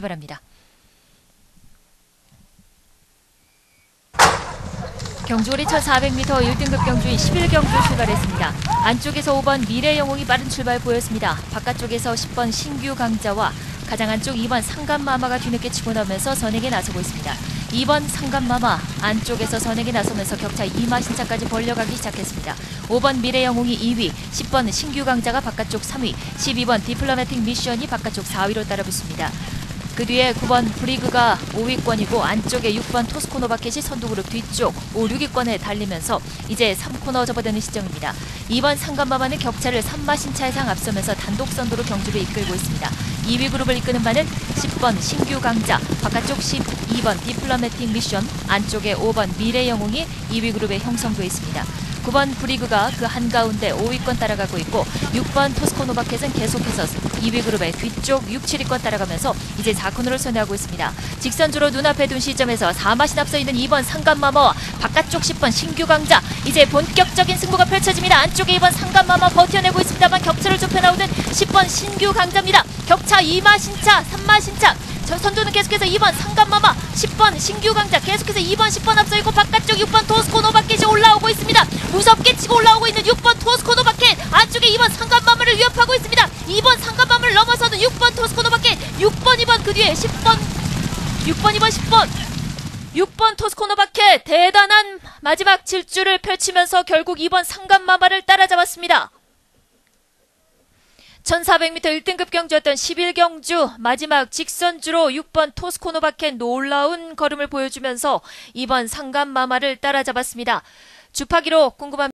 바랍니다. 경주거리 1400m 1등급 경주인 11경주 출발했습니다. 안쪽에서 5번 미래영웅이 빠른 출발 보였습니다. 바깥쪽에서 10번 신규 강자와 가장 안쪽 2번 상감마마가 뒤늦게 치고 나오면서 선행에 나서고 있습니다. 2번 상감마마 안쪽에서 선행에 나서면서 격차 2마 신차까지 벌려가기 시작했습니다. 5번 미래영웅이 2위, 10번 신규 강자가 바깥쪽 3위, 12번 디플로매틱 미션이 바깥쪽 4위로 따라붙습니다. 그 뒤에 9번 브리그가 5위권이고 안쪽에 6번 토스코노 바켓이 선두그룹 뒤쪽 5, 6위권에 달리면서 이제 3코너 접어드는 시점입니다. 2번 상간마마는 격차를 3마 신차 이상 앞서면서 단독 선두로 경주를 이끌고 있습니다. 2위 그룹을 이끄는 바는 10번 신규 강자, 바깥쪽 12번 디플로매틱 미션, 안쪽에 5번 미래 영웅이 2위 그룹에 형성돼 있습니다. 9번 브리그가 그 한가운데 5위권 따라가고 있고 6번 토스코노바켓은 계속해서 2위 그룹의 뒤쪽 6, 7위권 따라가면서 이제 4코너를 선회하고 있습니다. 직선주로 눈앞에 둔 시점에서 4마신 앞서 있는 2번 상간마마와 바깥쪽 10번 신규 강자 이제 본격적인 승부가 펼쳐집니다. 안쪽에 2번 상간마마 버텨내고 있습니다만 격차를 좁혀 나오는 10번 신규 강자입니다. 격차 2마신차, 3마신차 전 선두는 계속해서 2번 상간마마 10번 신규 강자 계속해서 2번 10번 앞서 있고 바깥쪽 6번 토스코 노바켓이 올라오고 있습니다. 무섭게 치고 올라오고 있는 6번 토스코 노바켓 안쪽에 2번 상간마마를 위협하고 있습니다. 2번 상간마마를 넘어서는 6번 토스코 노바켓 6번 2번 그 뒤에 10번 6번 2번 10번 6번 토스코노 바켓 대단한 마지막 질주를 펼치면서 결국 2번 상간마마를 따라잡았습니다. 1400m 1등급 경주였던 11경주 마지막 직선주로 6번 토스코노바켓 놀라운 걸음을 보여주면서 2번 상간마마를 따라잡았습니다. 주파기로 궁금합니다.